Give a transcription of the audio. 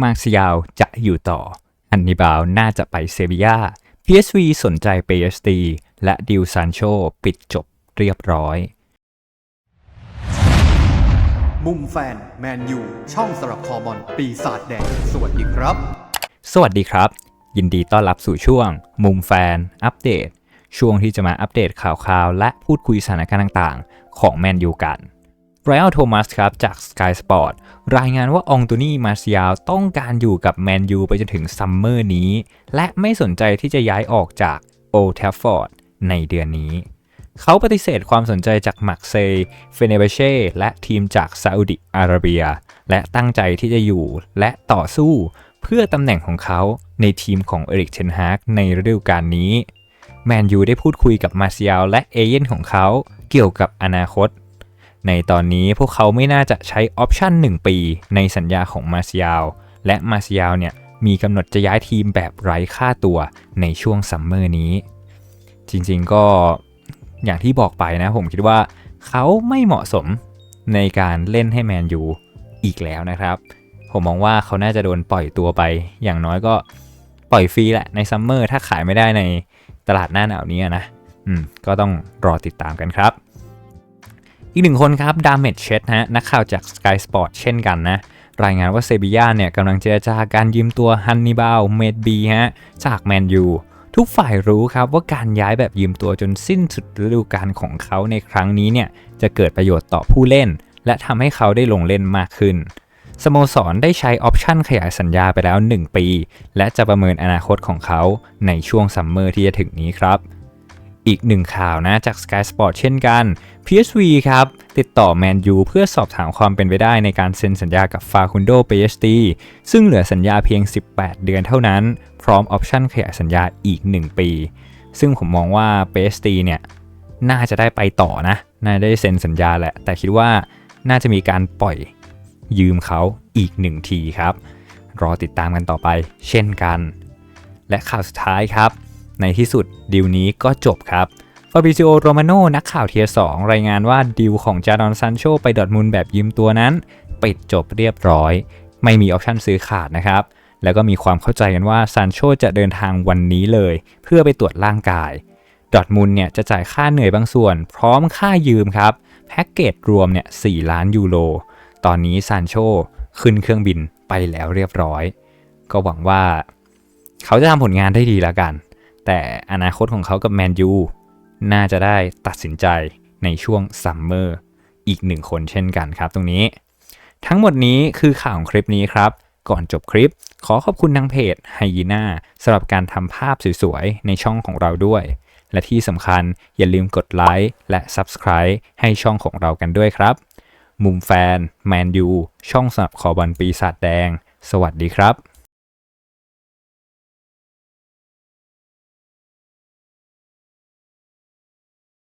มาร์เซียลจะอยู่ต่ออันนิบาลน่าจะไปเซบียา PSV สนใจเปเยสตีและดิวซานโชปิดจบเรียบร้อย มุมแฟน แมนยู ช่องสำหรับคอบอลปีศาจแดง สวัสดีครับ สวัสดีครับ ยินดีต้อนรับสู่ช่วง มุมแฟน อัปเดต ช่วงที่จะมาอัปเดตข่าวคราว และพูดคุยสถานการณ์ต่าง ๆ ของแมนยูกัน ไรอัลโทมัสครับจาก Sky Sport รายงานว่าองตูนี่มาเซียลต้องการอยู่กับแมนยูไปจนถึงซัมเมอร์นี้ และไม่สนใจที่จะย้ายออกจากโอลแทฟฟอร์ดในเดือนนี้ เขาปฏิเสธความสนใจจากมักเซย์เฟเนเบเช่และทีมจากซาอุดิอาระเบีย และตั้งใจที่จะอยู่และต่อสู้เพื่อตำแหน่งของเขาในทีมของเอริกเทนฮากในฤดูกาลนี้แมนยูได้พูดคุยกับมาเซียลและเอเย่นของเขาเกี่ยวกับอนาคต ในตอนนี้พวกเขาไม่น่าจะใช้ออปชั่น 1 ปีในสัญญาของมาเซียลและมาเซียลเนี่ยมีกำหนดจะย้ายทีมแบบไร้ค่าตัวในช่วงซัมเมอร์นี้ จริงๆก็อย่างที่บอกไปนะผมคิดว่าเขาไม่เหมาะสมในการเล่นให้แมนยูอีกแล้วนะครับ ผมมองว่าเขาน่าจะโดนปล่อยตัวไป อย่างน้อยก็ปล่อยฟรีแหละในซัมเมอร์ถ้าขายไม่ได้ในตลาดหน้าหนาวนี้นะ อืม ก็ต้องรอติดตามกันครับ อีกหนึ่งคนครับดามเมจเชดฮะนักข่าวจาก Sky Sport เช่นกันนะรายงานว่าเซบีย่าเนี่ยกำลังเจรจาการยืมตัวฮันนิบาลเมดบีฮะจากแมนยูทุกฝ่ายรู้ครับว่าการย้ายแบบยืมตัวจนสิ้นสุดฤดูกาลของเขาในครั้งนี้เนี่ยจะเกิดประโยชน์ต่อผู้เล่น และทำให้เขาได้ลงเล่นมากขึ้น สโมสรได้ใช้ออปชั่นขยายสัญญาไปแล้ว 1 ปี และจะประเมินอนาคตของเขาในช่วงซัมเมอร์ที่จะถึงนี้ครับ อีกหนึ่งข่าวนะจาก Sky Sport เช่นกัน PSV ครับ ติดต่อแมนยูเพื่อสอบถามความเป็นไปได้ในการเซ็นสัญญากับฟาคุนโดเปเยสตีซึ่งเหลือสัญญาเพียง 18 เดือนเท่านั้น พร้อมออปชั่นขยายสัญญาอีก 1 ปี ซึ่งผมมองว่าเปเยสตีเนี่ย น่าจะได้ไปต่อนะ น่าได้เซ็นสัญญาแหละ แต่คิดว่าน่าจะมีการปล่อยยืมเขาอีกหนึ่งทีครับ รอติดตามกันต่อไปเช่นกัน และข่าวสุดท้ายครับ ในที่สุดดีลนี้ก็จบครับฟาบิซิโอโรมาโนนักข่าวเทียร์สรายงานว่าดีลของจาดอนซันโชไปดอทมุนแบบยืมตัวนั้นปิดจบเรียบร้อย ไม่มีออปชั่นซื้อขาดนะครับ แล้วก็มีความเข้าใจกันว่าซันโชจะเดินทางวันนี้เลย เพื่อไปตรวจร่างกายดอทมุนเนี่ยจะจ่ายค่าเหนื่อยบางส่วน พร้อมค่ายืมครับแพ็กเกจรวมเนี่ย4ล้านยูโรตอนนี้ซันโชขึ้นเครื่องบินไปแล้วเรียบร้อย ก็หวังว่า เขาจะทำผลงานได้ดีแล้วกัน แต่อนาคตของเขากับแมนยูน่าจะได้ตัดสินใจในช่วงซัมเมอร์อีกหนึ่งคนเช่นกันครับตรงนี้ ทั้งหมดนี้คือข่าวของคลิปนี้ครับ ก่อนจบคลิป ขอขอบคุณทางเพจไฮยีน่าสำหรับการทำภาพสวยๆ ในช่องของเราด้วย และที่สำคัญอย่าลืมกดไลค์และ Subscribe ให้ช่องของเรากันด้วยครับ มุมแฟน แมนยู ช่องสำหรับคอบอลปีศาจแดง สวัสดีครับ